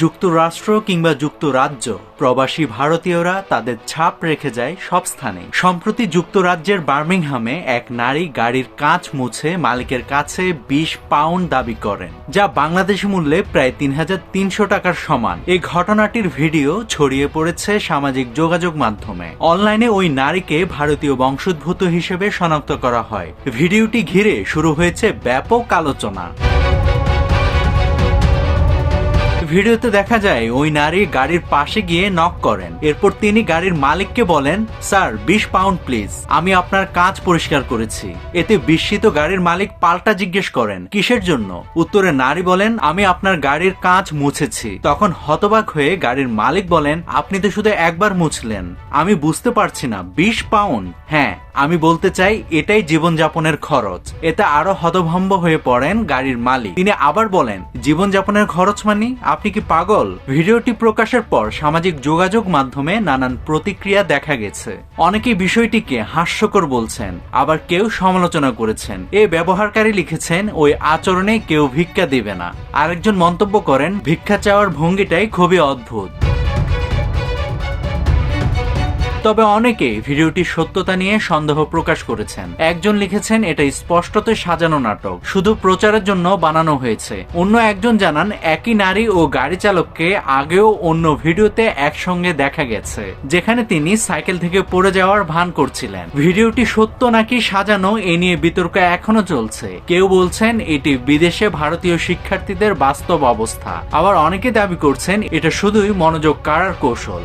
যুক্তরাষ্ট্র কিংবা যুক্তরাজ্য, প্রবাসী ভারতীয়রা তাদের ছাপ রেখে যায় সব স্থানে। সম্প্রতি যুক্তরাজ্যের বার্মিংহামে এক নারী গাড়ির কাঁচ মুছে মালিকের কাছে বিশ পাউন্ড দাবি করেন, যা বাংলাদেশি মূল্যে প্রায় তিন হাজার তিনশো টাকার সমান। এই ঘটনাটির ভিডিও ছড়িয়ে পড়েছে সামাজিক যোগাযোগ মাধ্যমে। অনলাইনে ওই নারীকে ভারতীয় বংশোদ্ভূত হিসেবে শনাক্ত করা হয়। ভিডিওটি ঘিরে শুরু হয়েছে ব্যাপক আলোচনা। ভিডিওতে দেখা যায়, ওই নারী গাড়ির পাশে গিয়ে নক করেন। এরপর তিনি গাড়ির মালিককে বলেন, স্যার, বিশ পাউন্ড প্লিজ আমি আপনার কাঁচ পরিষ্কার করেছি। এতে বিস্মিত গাড়ির মালিক পাল্টা জিজ্ঞেস করেন, কিসের জন্য? উত্তরে নারী বলেন, আমি আপনার গাড়ির কাঁচ মুছেছি। তখন হতবাক হয়ে গাড়ির মালিক বলেন, আপনি তো শুধু একবার মুছলেন। আমি বুঝতে পারছি না, বিশ পাউন্ড হ্যাঁ আমি বলতে চাই, এটাই জীবনযাপনের খরচ। এতে আরও হতভম্ব হয়ে পড়েন গাড়ির মালিক। তিনি আবার বলেন, জীবনযাপনের খরচ মানে? আপনি কি পাগল? ভিডিওটি প্রকাশের পর সামাজিক যোগাযোগ মাধ্যমে নানান প্রতিক্রিয়া দেখা গেছে। অনেকেই বিষয়টিকে হাস্যকর বলছেন, আবার কেউ সমালোচনা করেছেন। এ ব্যবহারকারী লিখেছেন, ওই আচরণে কেউ ভিক্ষা দিবে না। আরেকজন মন্তব্য করেন, ভিক্ষা চাওয়ার ভঙ্গিটাই খুবই অদ্ভুত। তবে অনেকে ভিডিওটির সত্যতা নিয়ে সন্দেহ প্রকাশ করেছেন। একজন লিখেছেন, এটা স্পষ্টতই সাজানো নাটক, শুধু প্রচারের জন্য বানানো হয়েছে। অন্য একজন জানান, একই নারী ও গাড়ি চালককে আগেও অন্য ভিডিওতে একসঙ্গে দেখা গেছে, যেখানে তিনি সাইকেল থেকে পড়ে যাওয়ার ভান করছিলেন। ভিডিওটি সত্য নাকি সাজানো এ নিয়ে বিতর্ক এখনও চলছে। কেউ বলছেন, এটি বিদেশে ভারতীয় শিক্ষার্থীদের বাস্তব অবস্থা। আবার অনেকে দাবি করছেন, এটা শুধুই মনোযোগ কাড়ার কৌশল।